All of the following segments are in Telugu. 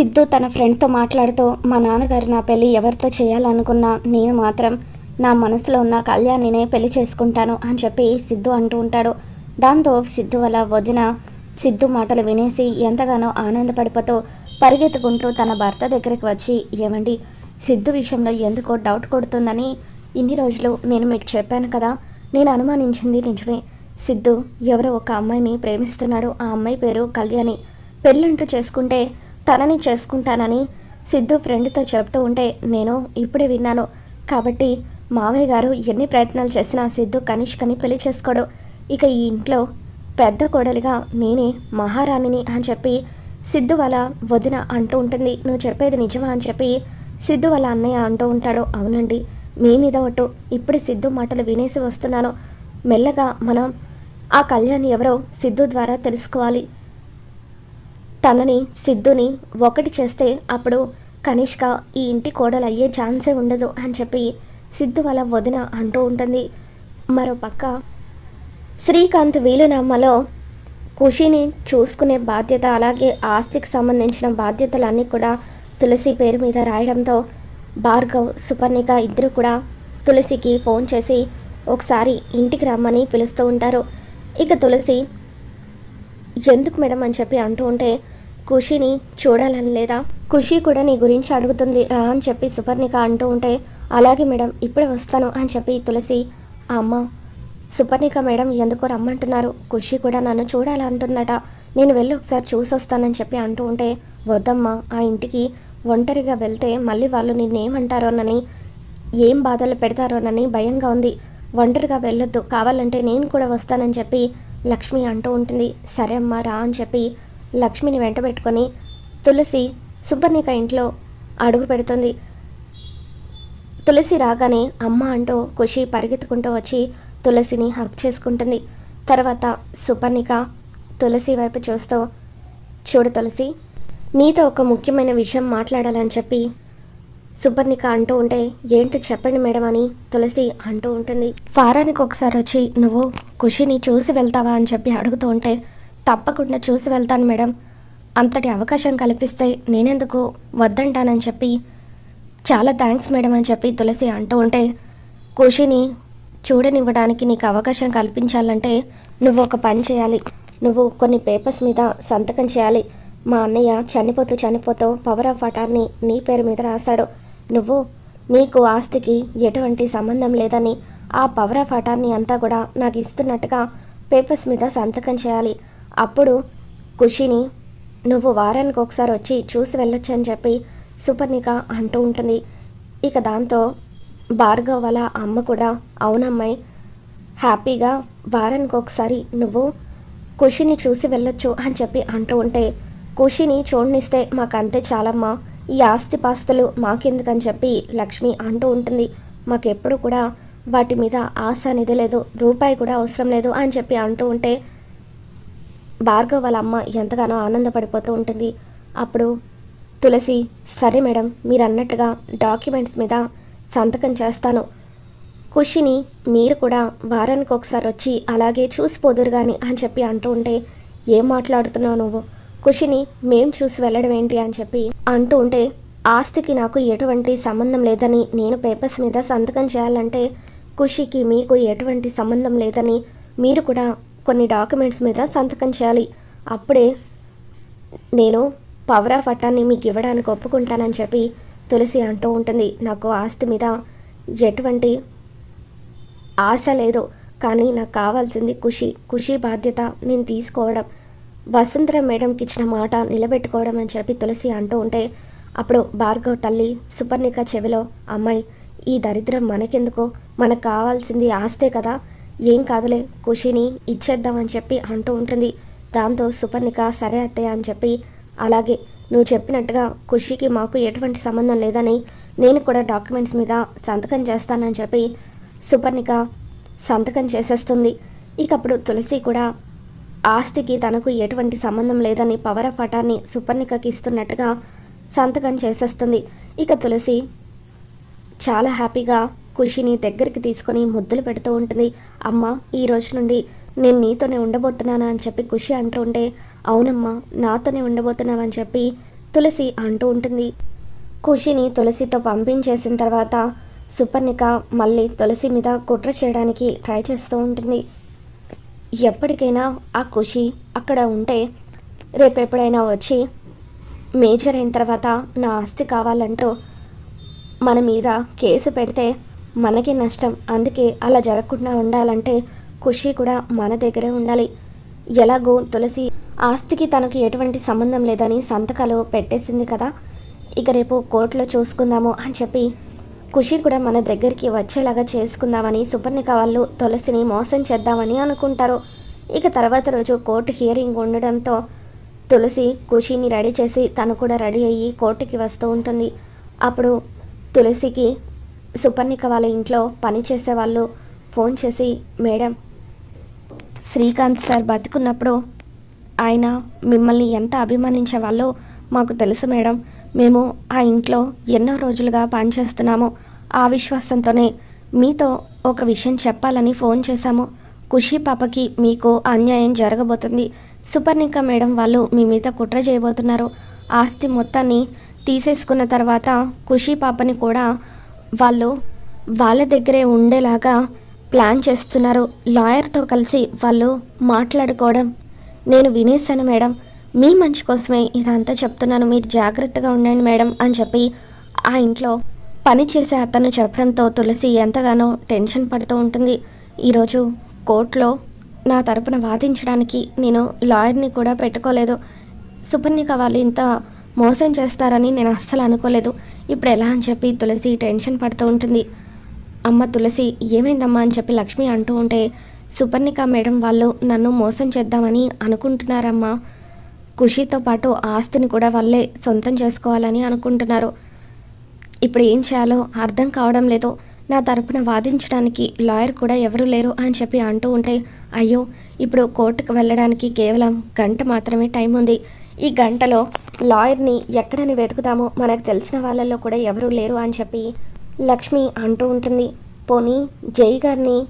సిద్ధు తన ఫ్రెండ్తో మాట్లాడుతూ మా నాన్నగారు నా పెళ్ళి ఎవరితో చేయాలనుకున్నా నేను మాత్రం నా మనసులో ఉన్న కళ్యాణినే పెళ్ళి చేసుకుంటాను అని చెప్పి సిద్ధు అంటూ ఉంటాడు. దాంతో సిద్ధు వల్ల వదిన సిద్ధు మాటలు వినేసి ఎంతగానో ఆనందపడిపోతూ పరిగెత్తుకుంటూ తన భర్త దగ్గరికి వచ్చి ఏమండి సిద్ధు విషయంలో ఎందుకో డౌట్ కొడుతుందని ఇన్ని రోజులు నేను మీకు చెప్పాను కదా నేను అనుమానించింది నిజమే. సిద్ధు ఎవరో ఒక అమ్మాయిని ప్రేమిస్తున్నాడు. ఆ అమ్మాయి పేరు కళ్యాణి. పెళ్ళంటూ చేసుకుంటే తనని చేసుకుంటానని సిద్ధు ఫ్రెండ్తో చెప్తూ ఉంటే నేను ఇప్పుడే విన్నాను. కాబట్టి మావయ్య గారు ఎన్ని ప్రయత్నాలు చేసినా సిద్ధు కనిష్కని పెళ్ళి చేసుకోడు. ఇక ఈ ఇంట్లో పెద్ద కోడలిగా నేనే మహారాణిని అని చెప్పి సిద్ధు వాళ్ళ వదిన అంటూ ఉంటుంది. నువ్వు చెప్పేది నిజమా అని చెప్పి సిద్ధు వాళ్ళ అన్నయ్య అంటూ ఉంటాడు. అవునండి మీ మీద ఒట్టు. ఇప్పుడు సిద్ధు మాటలు వినేసి వస్తున్నాను. మెల్లగా మనం ఆ కళ్యాణ్ ఎవరో సిద్ధు ద్వారా తెలుసుకోవాలి. తనని సిద్ధుని ఒకటి చేస్తే అప్పుడు కనిష్క ఈ ఇంటి కోడలు అయ్యే ఛాన్సే ఉండదు అని చెప్పి సిద్ధు వాళ్ళ వదిన అంటూ ఉంటుంది. మరోపక్క శ్రీకాంత్ వీలునామాలో ఖుషిని చూసుకునే బాధ్యత అలాగే ఆస్తికి సంబంధించిన బాధ్యతలన్నీ కూడా తులసి పేరు మీద రాయడంతో భార్గవ్ సుపర్ణిక ఇద్దరు కూడా తులసికి ఫోన్ చేసి ఒకసారి ఇంటికి రమ్మని పిలుస్తూ ఉంటారు. ఇక తులసి ఎందుకు మేడం? అని చెప్పి అంటూ ఉంటే ఖుషిని చూడాలని లేదా ఖుషి కూడా నీ గురించి అడుగుతుంది. రా అని చెప్పి సుపర్ణిక అంటూ ఉంటే అలాగే మేడం ఇప్పుడే వస్తాను అని చెప్పి తులసి అమ్మ సుపర్ణిక మేడం ఎందుకో రమ్మంటున్నారు. ఖుషి కూడా నన్ను చూడాలంటుందట. నేను వెళ్ళి ఒకసారి చూసొస్తానని చెప్పి అంటూ ఉంటే వద్దమ్మా ఆ ఇంటికి ఒంటరిగా వెళ్తే మళ్ళీ వాళ్ళు నిన్నేమంటారోనని ఏం బాధలు పెడతారోనని భయంగా ఉంది. ఒంటరిగా వెళ్ళొద్దు. కావాలంటే నేను కూడా వస్తానని చెప్పి లక్ష్మి అంటూ ఉంటుంది. సరే అమ్మా రా అని చెప్పి లక్ష్మిని వెంట పెట్టుకొని తులసి సుబ్బర్ణిక ఇంట్లో అడుగు పెడుతుంది. తులసి రాగానే అమ్మ అంటూ ఖుషి పరిగెత్తుకుంటూ వచ్చి తులసిని హక్ చేసుకుంటుంది. తర్వాత సుపర్ణిక తులసి వైపు చూస్తూ చూడు తులసి నీతో ఒక ముఖ్యమైన విషయం మాట్లాడాలని చెప్పి సుపర్ణిక అంటూ ఉంటే ఏంటో చెప్పండి మేడం అని తులసి అంటూ ఉంటుంది. వారానికి ఒకసారి వచ్చి నువ్వు ఖుషిని చూసి వెళ్తావా అని చెప్పి అడుగుతూ ఉంటే తప్పకుండా చూసి వెళ్తాను మేడం. అంతటి అవకాశం కల్పిస్తే నేనెందుకు వద్దంటానని చెప్పి చాలా థ్యాంక్స్ మేడం అని చెప్పి తులసి అంటూ ఉంటే ఖుషిని చూడనివ్వడానికి నీకు అవకాశం కల్పించాలంటే నువ్వు ఒక పని చేయాలి. నువ్వు కొన్ని పేపర్స్ మీద సంతకం చేయాలి. మా అన్నయ్య చనిపోతూ చనిపోతూ పవర్ ఆఫ్ అటార్నీ నీ పేరు మీద రాశాడు. నువ్వు నీకు ఆస్తికి ఎటువంటి సంబంధం లేదని ఆ పవర్ ఆఫ్ అటార్నీ అంతా కూడా నాకు ఇస్తున్నట్టుగా పేపర్స్ మీద సంతకం చేయాలి. అప్పుడు ఖుషిని నువ్వు వారానికి ఒకసారి వచ్చి చూసి వెళ్ళొచ్చు అని చెప్పి సుపర్ణిక అంటూ ఉంటుంది. ఇక దాంతో భార్గవ్ వాళ్ళ అమ్మ కూడా అవునమ్మాయి హ్యాపీగా వారానికి ఒకసారి నువ్వు ఖుషిని చూసి వెళ్ళొచ్చు అని చెప్పి అంటూ ఉంటే ఖుషిని చూడనిస్తే మాకు అంతే చాలమ్మా ఈ ఆస్తిపాస్తులు మాకెందుకని చెప్పి లక్ష్మి అంటూ ఉంటుంది. మాకెప్పుడు కూడా వాటి మీద ఆశ అనేది లేదు రూపాయి కూడా అవసరం లేదు అని చెప్పి అంటూ ఉంటే భార్గవ్ వాళ్ళ అమ్మ ఎంతగానో ఆనందపడిపోతూ ఉంటుంది. అప్పుడు తులసి సరే మేడం మీరు అన్నట్టుగా డాక్యుమెంట్స్ మీద సంతకం చేస్తాను. ఖుషిని మీరు కూడా వారానికి ఒకసారి వచ్చి అలాగే చూసిపోదురు కానీ అని చెప్పి అంటూ ఉంటే ఏం మాట్లాడుతున్నావు నువ్వు? ఖుషిని మేం చూసి వెళ్ళడం ఏంటి? అని చెప్పి అంటూ ఉంటే ఆస్తికి నాకు ఎటువంటి సంబంధం లేదని నేను పేపర్స్ మీద సంతకం చేయాలంటే ఖుషికి మీకు ఎటువంటి సంబంధం లేదని మీరు కూడా కొన్ని డాక్యుమెంట్స్ మీద సంతకం చేయాలి. అప్పుడే నేను పవర్ ఆఫ్ అట్టాన్ని మీకు ఇవ్వడానికి ఒప్పుకుంటానని చెప్పి తులసి అంటూ ఉంటుంది. నాకు ఆస్తి మీద ఎటువంటి ఆశ లేదు. కానీ నాకు కావాల్సింది ఖుషి. ఖుషి బాధ్యత నేను తీసుకోవడం. వసుంధర మేడంకి ఇచ్చిన మాట నిలబెట్టుకోవడం అని చెప్పి తులసి అంటూ ఉంటే అప్పుడు భార్గవ్ తల్లి సుపర్ణిక చెవిలో అమ్మాయి ఈ దరిద్రం మనకెందుకో? మనకు కావాల్సింది ఆస్తే కదా. ఏం కాదులే ఖుషిని ఇచ్చేద్దామని చెప్పి అంటూ ఉంటుంది. దాంతో సుపర్ణిక సరే అత్తయ్య అని చెప్పి అలాగే నువ్వు చెప్పినట్టుగా ఖుషికి మాకు ఎటువంటి సంబంధం లేదని నేను కూడా డాక్యుమెంట్స్ మీద సంతకం చేస్తానని చెప్పి సుపర్ణిక సంతకం చేసేస్తుంది. ఇక అప్పుడు తులసి కూడా ఆస్తికి తనకు ఎటువంటి సంబంధం లేదని పవర్ ఆఫ్ అటార్నీ సుపర్ణికకి ఇస్తున్నట్టుగా సంతకం చేసేస్తుంది. ఇక తులసి చాలా హ్యాపీగా ఖుషిని దగ్గరికి తీసుకొని ముద్దులు పెడుతూ ఉంటుంది. అమ్మ ఈ రోజు నుండి నేను నీతోనే ఉండబోతున్నానా అని చెప్పి ఖుషి అంటూ ఉంటే అవునమ్మా నాతోనే ఉండబోతున్నావని చెప్పి తులసి అంటూ ఉంటుంది. ఖుషిని తులసితో పంపించేసిన తర్వాత సుపర్ణిక మళ్ళీ తులసి మీద కుట్ర చేయడానికి ట్రై చేస్తూ ఉంటుంది. ఎప్పటికైనా ఆ ఖుషి అక్కడ ఉంటే రేపెప్పుడైనా వచ్చి మేజర్ అయిన తర్వాత నా ఆస్తి కావాలంటూ మన మీద కేసు పెడితే మనకి నష్టం. అందుకే అలా జరగకుండా ఉండాలంటే ఖుషి కూడా మన దగ్గరే ఉండాలి. ఎలాగో తులసి ఆస్తికి తనకు ఎటువంటి సంబంధం లేదని సంతకాలు పెట్టేసింది కదా. ఇక రేపు కోర్టులో చూసుకుందాము అని చెప్పి ఖుషి కూడా మన దగ్గరికి వచ్చేలాగా చేసుకుందామని సుపర్ణిక వాళ్ళు తులసిని మోసం చేద్దామని అనుకుంటారు. ఇక తర్వాత రోజు కోర్టు హియరింగ్ ఉండడంతో తులసి ఖుషిని రెడీ చేసి తను కూడా రెడీ అయ్యి కోర్టుకి వస్తూ ఉంటుంది. అప్పుడు తులసికి సుపర్ణిక వాళ్ళ ఇంట్లో పనిచేసే వాళ్ళు ఫోన్ చేసి మేడం శ్రీకాంత్ సార్ బతుకున్నప్పుడు ఆయన మిమ్మల్ని ఎంత అభిమానించే వాళ్ళో మాకు తెలుసు మేడం. మేము ఆ ఇంట్లో ఎన్నో రోజులుగా పనిచేస్తున్నాము ఆ విశ్వాసంతోనే మీతో ఒక విషయం చెప్పాలని ఫోన్ చేశాము. ఖుషి పాపకి మీకు అన్యాయం జరగబోతుంది. సుపర్ణిక మేడం వాళ్ళు మీ మీద కుట్ర చేయబోతున్నారు. ఆస్తి మొత్తాన్ని తీసేసుకున్న తర్వాత ఖుషి పాపని కూడా వాళ్ళు వాళ్ళ దగ్గరే ఉండేలాగా ప్లాన్ చేస్తున్నారు. లాయర్తో కలిసి వాళ్ళు మాట్లాడుకోవడం. నేను వినేశాను మేడం. మీ మంచి కోసమే ఇదంతా చెప్తున్నాను. మీరు జాగ్రత్తగా ఉండండి మేడం అని చెప్పి ఆ ఇంట్లో పని చేసే అతను చెప్పడంతో తులసి ఎంతగానో టెన్షన్ పడుతూ ఉంటుంది. ఈరోజు కోర్టులో నా తరపున వాదించడానికి నేను లాయర్ని కూడా పెట్టుకోలేదు. సుపర్ణిక వాళ్ళు ఇంత మోసం చేస్తారని నేను అస్సలు అనుకోలేదు. ఇప్పుడు ఎలా అని చెప్పి తులసి టెన్షన్ పడుతూ ఉంటుంది. అమ్మ తులసి ఏమైందమ్మా అని చెప్పి లక్ష్మి అంటూ ఉంటే సుపర్ణిక మేడం వాళ్ళు నన్ను మోసం చేద్దామని అనుకుంటున్నారమ్మా. ఖుషితో పాటు ఆస్తిని కూడా వాళ్ళే సొంతం చేసుకోవాలని అనుకుంటున్నారు. ఇప్పుడు ఏం చేయాలో అర్థం కావడం లేదు. నా తరపున వాదించడానికి లాయర్ కూడా ఎవరూ లేరు అని చెప్పి అంటూ ఉంటే అయ్యో ఇప్పుడు కోర్టుకు వెళ్ళడానికి కేవలం గంట మాత్రమే టైం ఉంది. ఈ గంటలో లాయర్ని ఎక్కడని వెతుకుతామో మనకు తెలిసిన వాళ్ళల్లో కూడా ఎవరూ లేరు అని చెప్పి లక్ష్మి అంటూ ఉంటుంది. పోనీ జై గారిని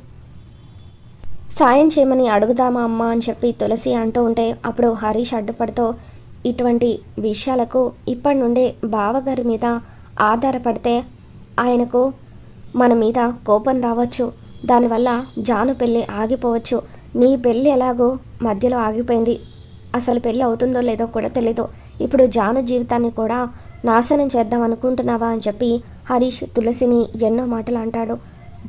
సాయం చేయమని అడుగుదామా అమ్మ అని చెప్పి తులసి అంటూ ఉంటే అప్పుడు హరీష్ అడ్డుపడుతూ ఇటువంటి విషయాలకు ఇప్పటి నుండే బావగారి మీద ఆధారపడితే ఆయనకు మన మీద కోపం రావచ్చు. దానివల్ల జాను పెళ్ళి ఆగిపోవచ్చు. నీ పెళ్ళి ఎలాగో మధ్యలో ఆగిపోయింది. అసలు పెళ్ళి అవుతుందో లేదో కూడా తెలీదు. ఇప్పుడు జాను జీవితాన్ని కూడా నాశనం చేద్దాం అనుకుంటున్నావా అని చెప్పి హరీష్ తులసిని ఎన్నో మాటలు అంటాడు.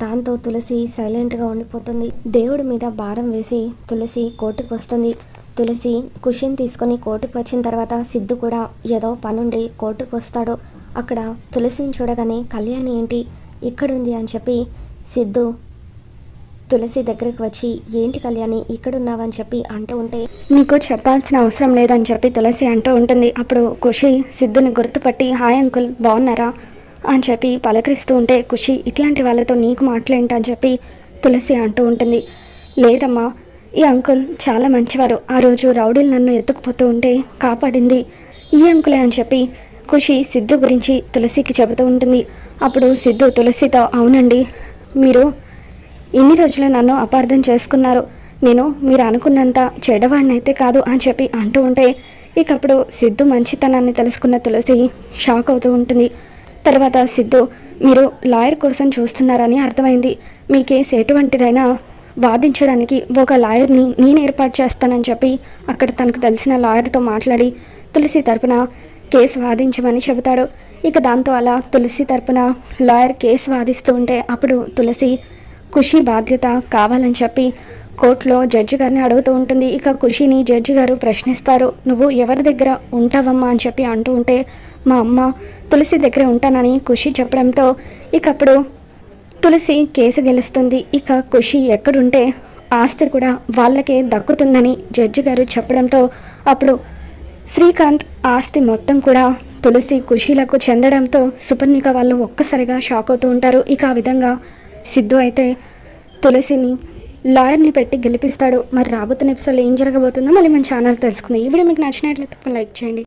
దాంతో తులసి సైలెంట్గా ఉండిపోతుంది. దేవుడి మీద భారం వేసి తులసి కోర్టుకు వస్తుంది. తులసి కుషిని తీసుకొని కోర్టుకు వచ్చిన తర్వాత సిద్ధు కూడా ఏదో పనుండి కోర్టుకు వస్తాడు. అక్కడ తులసిని చూడగానే కళ్యాణి ఏంటి? ఇక్కడుంది అని చెప్పి సిద్ధు తులసి దగ్గరికి వచ్చి ఏంటి కళ్యాణి ఇక్కడున్నావని చెప్పి అంటూ ఉంటే నీకు చెప్పాల్సిన అవసరం లేదని చెప్పి తులసి అంటూ ఉంటుంది. అప్పుడు ఖుషి సిద్ధుని గుర్తుపట్టి హాయ్ అంకుల్ బాగున్నారా? అని చెప్పి పలకరిస్తూ ఉంటే ఖుషి ఇట్లాంటి వాళ్ళతో నీకు మాట్లాడేంటని చెప్పి తులసి అంటూ ఉంటుంది. లేదమ్మా ఈ అంకుల్ చాలా మంచివారు. ఆ రోజు రౌడీలు నన్ను ఎత్తుకుపోతూ ఉంటే కాపాడింది ఈ అంకులే అని చెప్పి ఖుషి సిద్ధు గురించి తులసికి చెబుతూ ఉంటుంది. అప్పుడు సిద్ధు తులసితో అవునండి మీరు ఇన్ని రోజులు నన్ను అపార్థం చేసుకున్నారు. నేను మీరు అనుకున్నంత చెడ్డవాడినైతే కాదు అని చెప్పి అంటూ ఉంటే ఇకప్పుడు సిద్ధు మంచితనాన్ని తెలుసుకున్న తులసి షాక్ అవుతూ ఉంటుంది. తర్వాత సిద్ధు మీరు లాయర్ కోసం చూస్తున్నారని అర్థమైంది. మీ కేసు ఎటువంటిదైనా వాదించడానికి ఒక లాయర్ని నేను ఏర్పాటు చేస్తానని చెప్పి అక్కడ తనకు తెలిసిన లాయర్తో మాట్లాడి తులసి తరపున కేసు వాదించమని చెబుతాడు. ఇక దాంతో అలా తులసి తరపున లాయర్ కేసు వాదిస్తూ ఉంటే అప్పుడు తులసి ఖుషి బాధ్యత కావాలని చెప్పి కోర్టులో జడ్జి గారిని అడుగుతూ ఉంటుంది. ఇక ఖుషిని జడ్జి గారు ప్రశ్నిస్తారు. నువ్వు ఎవరి దగ్గర ఉంటావమ్మా? అని చెప్పి అంటూ ఉంటే మా అమ్మ తులసి దగ్గర ఉంటానని ఖుషి చెప్పడంతో ఇక అప్పుడు తులసి కేసు గెలుస్తుంది. ఇక ఖుషి ఎక్కడుంటే ఆస్తి కూడా వాళ్ళకే దక్కుతుందని జడ్జి గారు చెప్పడంతో అప్పుడు శ్రీకాంత్ ఆస్తి మొత్తం కూడా తులసి ఖుషీలకు చెందడంతో సుపర్ణిక వాళ్ళు ఒక్కసారిగా షాక్ అవుతూ ఉంటారు. ఇక ఆ విధంగా సిద్ధు అయితే తులసిని లాయర్ని పెట్టి గెలిపిస్తాడు. మరి రాబోతున్న ఎపిసోడ్లో ఏం జరగబోతుందో మళ్ళీ మన ఛానల్ తెలుసుకుంది. ఈ వీడియో మీకు నచ్చినట్లయితే లైక్ చేయండి.